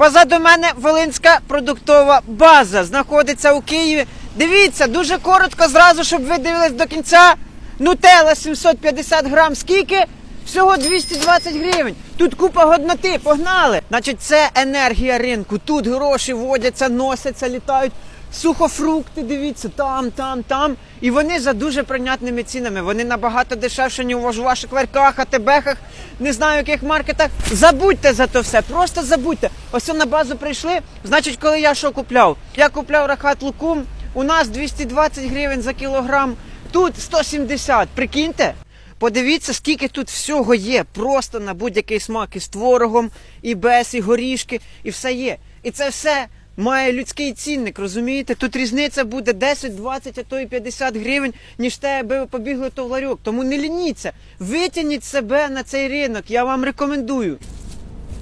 Позаду мене Волинська продуктова база знаходиться у Києві. Дивіться, дуже коротко зразу, щоб ви дивились до кінця. Нутелла 750 грам. Скільки? Всього 220 гривень. Тут купа годноти, погнали. Значить, це енергія ринку. Тут гроші водяться, носяться, літають. Сухофрукти, дивіться, там, там, там. І вони за дуже прийнятними цінами. Вони набагато дешевше, ніж у ваших ларьках, АТБхах, не знаю, яких маркетах. Забудьте за то все, просто забудьте. Ось на базу прийшли. Значить, коли я що купляв? Я купляв рахат лукум. У нас 220 гривень за кілограм, тут 170. Прикиньте. Подивіться, скільки тут всього є. Просто на будь-який смак і з творогом, і без, і горішки, і все є. І це все має людський цінник, розумієте? Тут різниця буде 10, 20, а то і 50 гривень, ніж те, аби ви побігли то в ларьок. Тому не лініться. Витягніть себе на цей ринок. Я вам рекомендую.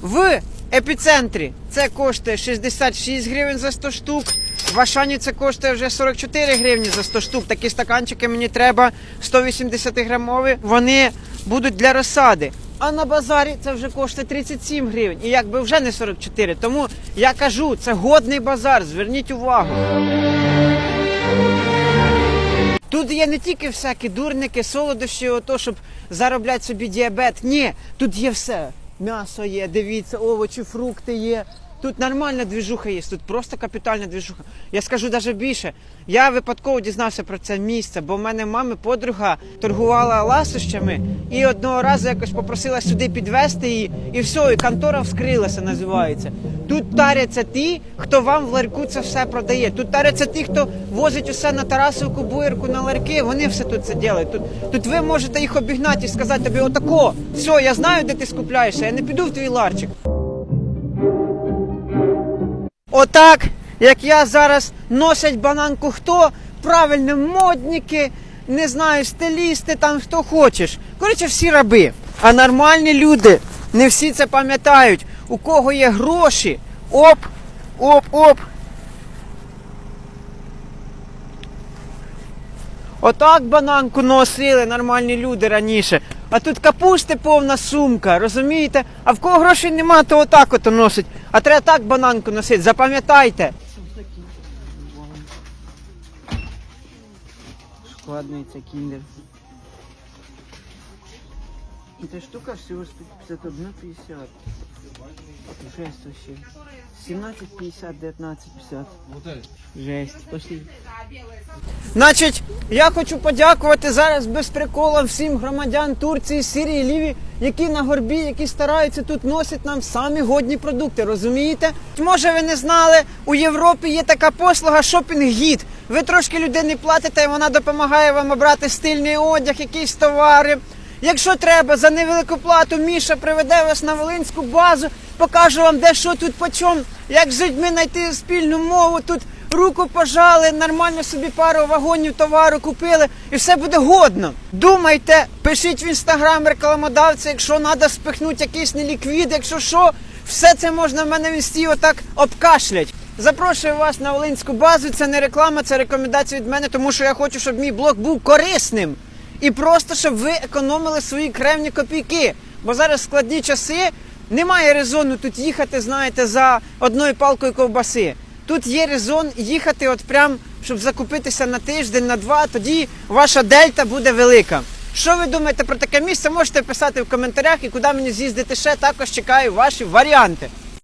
В епіцентрі це коштує 66 гривень за 100 штук. В Ашані це коштує вже 44 гривні за 100 штук. Такі стаканчики мені треба 180 грамові. Вони будуть для розсади. А на базарі це вже коштує 37 гривень. І якби вже не 44. Тому я кажу, це годний базар. Зверніть увагу. Тут є не тільки всякі дурники, солодощі, ото, щоб заробляти собі діабет. Ні, тут є все. М'ясо є, дивіться, овочі, фрукти є. Тут нормальна двіжуха є, тут просто капітальна двіжуха. Я скажу навіть більше. Я випадково дізнався про це місце, бо в мене мами подруга торгувала ласощами і одного разу якось попросила сюди підвезти її, і все, і контора вскрилася, називається. Тут таряться ті, хто вам в ларьку це все продає. Тут таряться ті, хто возить усе на Тарасовку, буєрку, на ларьки. Вони все тут це ділять. Тут, тут ви можете їх обігнати і сказати тобі, отако, все, я знаю, де ти скупляєшся, я не піду в твій ларчик. Отак, як я зараз носять бананку хто? Правильно, модники, не знаю, стилісти, там хто хочеш. Коротше, всі раби. А нормальні люди не всі це пам'ятають. У кого є гроші, оп, оп, оп. Отак бананку носили нормальні люди раніше. А тут капусти повна сумка, розумієте? А в кого грошей нема, то отак ото носить. А треба так бананку носити, запам'ятайте. Складний це кіндер. Ця штука всього 151,50. Жесть вообще. 17,50, 19,50. Жесть, пошли. Значить, я хочу подякувати зараз без прикола всім громадян Турції, Сирії, Лівії, які на горбі, які стараються тут носять нам самі годні продукти. Розумієте? Може, ви не знали, у Європі є така послуга шопінг-гід. Ви трошки людині платите, і вона допомагає вам обрати стильний одяг, якісь товари. Якщо треба, за невелику плату Міша приведе вас на Волинську базу, покаже вам, де що тут почом, як з людьми знайти спільну мову. Тут руку пожали, нормально собі пару вагонів товару купили, і все буде годно. Думайте, пишіть в інстаграм рекламодавця, якщо треба спихнути якийсь неліквід, якщо що, все це можна в мене в отак обкашлять. Запрошую вас на Волинську базу. Це не реклама, це рекомендація від мене, тому що я хочу, щоб мій блог був корисним. І просто щоб ви економили свої кремні копійки. Бо зараз складні часи, немає резону тут їхати, знаєте, за одною палкою ковбаси. Тут є резон їхати, от прям, щоб закупитися на тиждень, на два, тоді ваша дельта буде велика. Що ви думаєте про таке місце? Можете писати в коментарях і куди мені з'їздити ще. Також чекаю ваші варіанти.